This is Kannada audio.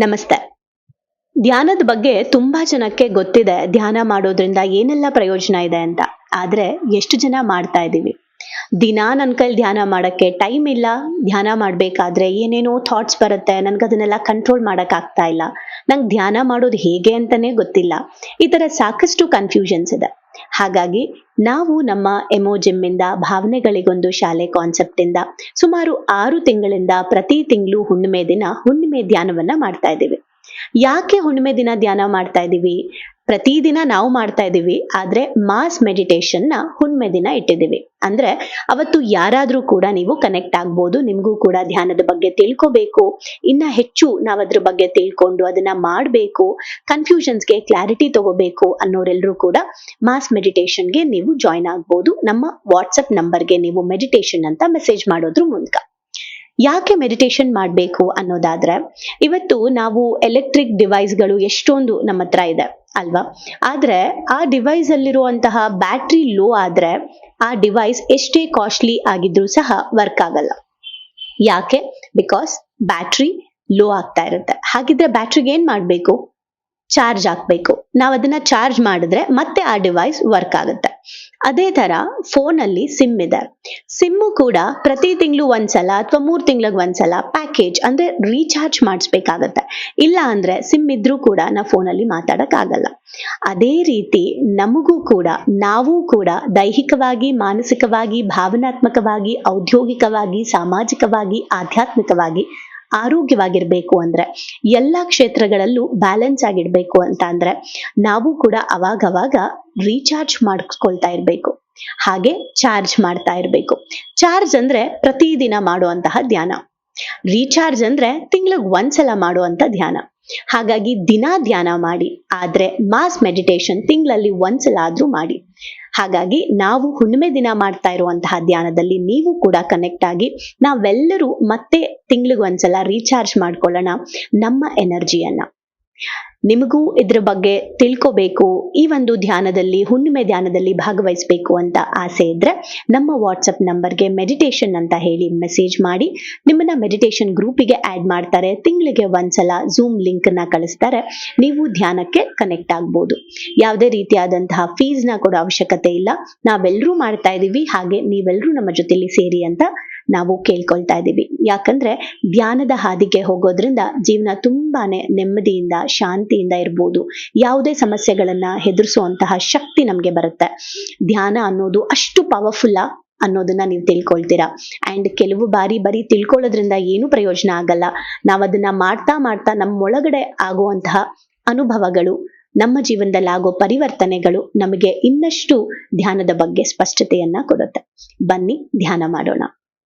ನಮಸ್ತೆ. ಧ್ಯಾನದ ಬಗ್ಗೆ ತುಂಬಾ ಜನಕ್ಕೆ ಗೊತ್ತಿದೆ. ಧ್ಯಾನ ಮಾಡೋದ್ರಿಂದ ಏನೆಲ್ಲ ಪ್ರಯೋಜನ ಇದೆ ಅಂತ. ಆದ್ರೆ ಎಷ್ಟು ಜನ ಮಾಡ್ತಾ ಇದ್ದೀವಿ? ದಿನಾ ನನ್ ಕೈಲಿ ಧ್ಯಾನ ಮಾಡಕ್ಕೆ ಟೈಮ್ ಇಲ್ಲ. ಧ್ಯಾನ ಮಾಡ್ಬೇಕಾದ್ರೆ ಏನೇನೋ ಥಾಟ್ಸ್ ಬರುತ್ತೆ. ನನ್ಗೆ ಅದನ್ನೆಲ್ಲ ಕಂಟ್ರೋಲ್ ಮಾಡಕ್ ಆಗ್ತಾ ಇಲ್ಲ. ನಂಗೆ ಧ್ಯಾನ ಮಾಡೋದು ಹೇಗೆ ಅಂತಾನೆ ಗೊತ್ತಿಲ್ಲ. ಈ ತರ ಸಾಕಷ್ಟು ಕನ್ಫ್ಯೂಷನ್ಸ್ ಇದೆ. ಹಾಗಾಗಿ ನಾವು ನಮ್ಮ ಎಮೋ ಜಿಮ್ ಇಂದ ಭಾವನೆಗಳಿಗೊಂದು ಶಾಲೆ ಕಾನ್ಸೆಪ್ಟ್ ಇಂದ ಸುಮಾರು ಆರು ತಿಂಗಳಿಂದ ಪ್ರತಿ ತಿಂಗಳು ಹುಣ್ಣಿಮೆ ದಿನ ಹುಣ್ಣಿಮೆ ಧ್ಯಾನವನ್ನ ಮಾಡ್ತಾ ಇದ್ದೀವಿ. ಯಾಕೆ ಹುಣ್ಣಿಮೆ ದಿನ ಧ್ಯಾನ ಮಾಡ್ತಾ ಇದ್ದೀವಿ? ಪ್ರತಿದಿನ ನಾವು ಮಾಡ್ತಾ ಇದ್ದೀವಿ, ಆದ್ರೆ ಮಾಸ್ ಮೆಡಿಟೇಷನ್ನ ಹುಣ್ಣಿಮೆ ದಿನ ಇಟ್ಟಿದ್ದೀವಿ. ಅಂದ್ರೆ ಅವತ್ತು ಯಾರಾದ್ರೂ ಕೂಡ ನೀವು ಕನೆಕ್ಟ್ ಆಗ್ಬೋದು, ನಿಮ್ಗೂ ಕೂಡ ಧ್ಯಾನದ ಬಗ್ಗೆ ತಿಳ್ಕೊಬೇಕು. ಇನ್ನ ಹೆಚ್ಚು ನಾವ್ ಅದ್ರ ಬಗ್ಗೆ ತಿಳ್ಕೊಂಡು ಅದನ್ನ ಮಾಡ್ಬೇಕು ಕನ್ಫ್ಯೂಷನ್ಸ್ಗೆ ಕ್ಲಾರಿಟಿ ತಗೋಬೇಕು ಅನ್ನೋರೆಲ್ಲರೂ ಕೂಡ ಮಾಸ್ ಮೆಡಿಟೇಷನ್ಗೆ ನೀವು ಜಾಯ್ನ್ ಆಗ್ಬೋದು. ನಮ್ಮ ವಾಟ್ಸಪ್ ನಂಬರ್ಗೆ ನೀವು ಮೆಡಿಟೇಷನ್ ಅಂತ ಮೆಸೇಜ್ ಮಾಡೋದ್ರ ಮೂಲಕ. ಯಾಕೆ ಮೆಡಿಟೇಷನ್ ಮಾಡಬೇಕು ಅನ್ನೋದಾದ್ರೆ, ಇವತ್ತು ನಾವು ಎಲೆಕ್ಟ್ರಿಕ್ ಡಿವೈಸ್ಗಳು ಎಷ್ಟೊಂದು ನಮ್ಮ ಹತ್ರ ಇದೆ ಅಲ್ವಾ? ಆದ್ರೆ ಆ ಡಿವೈಸ್ ಅಲ್ಲಿರುವಂತಹ ಬ್ಯಾಟ್ರಿ ಲೋ ಆದ್ರೆ ಆ ಡಿವೈಸ್ ಎಷ್ಟೇ ಕಾಸ್ಟ್ಲಿ ಆಗಿದ್ರೂ ಸಹ ವರ್ಕ್ ಆಗಲ್ಲ. ಯಾಕೆ? ಬಿಕಾಸ್ ಬ್ಯಾಟ್ರಿ ಲೋ ಆಗ್ತಾ ಇರುತ್ತೆ. ಹಾಗಿದ್ರೆ ಬ್ಯಾಟ್ರಿಗೆ ಏನ್ ಮಾಡ್ಬೇಕು? ಚಾರ್ಜ್ ಹಾಕ್ಬೇಕು. ನಾವು ಅದನ್ನ ಚಾರ್ಜ್ ಮಾಡಿದ್ರೆ ಮತ್ತೆ ಆ ಡಿವೈಸ್ ವರ್ಕ್ ಆಗುತ್ತೆ. ಅದೇ ತರ ಫೋನ್ ಅಲ್ಲಿ ಸಿಮ್ ಇದೆ. ಸಿಮ್ಮು ಕೂಡ ಪ್ರತಿ ತಿಂಗಳು ಒಂದ್ಸಲ ಅಥವಾ ಮೂರ್ ತಿಂಗಳಿಗೆ ಒಂದ್ಸಲ ಪ್ಯಾಕೇಜ್ ಅಂದ್ರೆ ರೀಚಾರ್ಜ್ ಮಾಡಿಸ್ಬೇಕಾಗತ್ತೆ. ಇಲ್ಲ ಅಂದ್ರೆ ಸಿಮ್ ಇದ್ರೂ ಕೂಡ ನಾವು ಫೋನಲ್ಲಿ ಮಾತಾಡಕ್ ಆಗಲ್ಲ ಅದೇ ರೀತಿ ನಮಗೂ ಕೂಡ, ನಾವು ಕೂಡ ದೈಹಿಕವಾಗಿ, ಮಾನಸಿಕವಾಗಿ, ಭಾವನಾತ್ಮಕವಾಗಿ, ಔದ್ಯೋಗಿಕವಾಗಿ, ಸಾಮಾಜಿಕವಾಗಿ, ಆಧ್ಯಾತ್ಮಿಕವಾಗಿ ಆರೋಗ್ಯವಾಗಿರ್ಬೇಕು ಅಂದ್ರೆ ಎಲ್ಲಾ ಕ್ಷೇತ್ರಗಳಲ್ಲೂ ಬ್ಯಾಲೆನ್ಸ್ ಆಗಿಡ್ಬೇಕು ಅಂತ ಅಂದ್ರೆ ನಾವು ಕೂಡ ಅವಾಗವಾಗ ರೀಚಾರ್ಜ್ ಮಾಡಿಸ್ಕೊಳ್ತಾ ಇರ್ಬೇಕು. ಹಾಗೆ ಚಾರ್ಜ್ ಮಾಡ್ತಾ ಇರ್ಬೇಕು. ಚಾರ್ಜ್ ಅಂದ್ರೆ ಪ್ರತಿದಿನ ಮಾಡುವಂತಹ ಧ್ಯಾನ. ರೀಚಾರ್ಜ್ ಅಂದ್ರೆ ತಿಂಗಳಿಗೆ ಒಂದ್ಸಲ ಮಾಡುವಂತ ಧ್ಯಾನ. ಹಾಗಾಗಿ ದಿನ ಧ್ಯಾನ ಮಾಡಿ, ಆದ್ರೆ ಮಾಸ್ ಮೆಡಿಟೇಷನ್ ತಿಂಗಳಲ್ಲಿ ಒಂದ್ಸಲ ಆದ್ರೂ ಮಾಡಿ. ಹಾಗಾಗಿ ನಾವು ಹುಣ್ಣಿಮೆ ದಿನ ಮಾಡ್ತಾ ಇರುವಂತಹ ಧ್ಯಾನದಲ್ಲಿ ನೀವು ಕೂಡ ಕನೆಕ್ಟ್ ಆಗಿ ನಾವೆಲ್ಲರೂ ಮತ್ತೆ ತಿಂಗಳಿಗೆ ಒಂದ್ಸಲ ರೀಚಾರ್ಜ್ ಮಾಡ್ಕೊಳ್ಳೋಣ ನಮ್ಮ ಎನರ್ಜಿಯನ್ನ ನಿಮಗೂ ಇದ್ರ ಬಗ್ಗೆ ತಿಳ್ಕೊಬೇಕು. ಈ ಒಂದು ಧ್ಯಾನದಲ್ಲಿ, ಹುಣ್ಣಿಮೆ ಧ್ಯಾನದಲ್ಲಿ ಭಾಗವಹಿಸಬೇಕು ಅಂತ ಆಸೆ ಇದ್ರೆ ನಮ್ಮ ವಾಟ್ಸಪ್ ನಂಬರ್ಗೆ ಮೆಡಿಟೇಷನ್ ಅಂತ ಹೇಳಿ ಮೆಸೇಜ್ ಮಾಡಿ. ನಿಮ್ಮನ್ನ ಮೆಡಿಟೇಷನ್ ಗ್ರೂಪಿಗೆ ಆಡ್ ಮಾಡ್ತಾರೆ. ತಿಂಗಳಿಗೆ ಒಂದ್ಸಲ ಝೂಮ್ ಲಿಂಕ್ನ ಕಳಿಸ್ತಾರೆ. ನೀವು ಧ್ಯಾನಕ್ಕೆ ಕನೆಕ್ಟ್ ಆಗ್ಬೋದು. ಯಾವುದೇ ರೀತಿಯಾದಂತಹ ಫೀಸ್ನ ಕೊಡೋ ಅವಶ್ಯಕತೆ ಇಲ್ಲ. ನಾವೆಲ್ಲರೂ ಮಾಡ್ತಾ ಇದೀವಿ. ಹಾಗೆ ನೀವೆಲ್ಲರೂ ನಮ್ಮ ಜೊತೆಲಿ ಸೇರಿ ಅಂತ ನಾವು ಕೇಳ್ಕೊಳ್ತಾ ಇದ್ದೀವಿ. ಯಾಕಂದ್ರೆ ಧ್ಯಾನದ ಹಾದಿಗೆ ಹೋಗೋದ್ರಿಂದ ಜೀವನ ತುಂಬಾನೇ ನೆಮ್ಮದಿಯಿಂದ, ಶಾಂತಿಯಿಂದ ಇರ್ಬೋದು. ಯಾವುದೇ ಸಮಸ್ಯೆಗಳನ್ನ ಹೆದರ್ಸುವಂತಹ ಶಕ್ತಿ ನಮ್ಗೆ ಬರುತ್ತೆ. ಧ್ಯಾನ ಅನ್ನೋದು ಅಷ್ಟು ಪವರ್ಫುಲ್ಲ ಅನ್ನೋದನ್ನ ನೀವು ತಿಳ್ಕೊಳ್ತೀರಾ. ಅಂಡ್ ಕೆಲವು ಬಾರಿ ಬರೀ ತಿಳ್ಕೊಳ್ಳೋದ್ರಿಂದ ಏನು ಪ್ರಯೋಜನ ಆಗಲ್ಲ. ನಾವು ಅದನ್ನ ಮಾಡ್ತಾ ಮಾಡ್ತಾ ನಮ್ಮೊಳಗಡೆ ಆಗುವಂತಹ ಅನುಭವಗಳು, ನಮ್ಮ ಜೀವನದಲ್ಲಿ ಆಗೋ ಪರಿವರ್ತನೆಗಳು ನಮಗೆ ಇನ್ನಷ್ಟು ಧ್ಯಾನದ ಬಗ್ಗೆ ಸ್ಪಷ್ಟತೆಯನ್ನ ಕೊಡುತ್ತೆ. ಬನ್ನಿ, ಧ್ಯಾನ ಮಾಡೋಣ.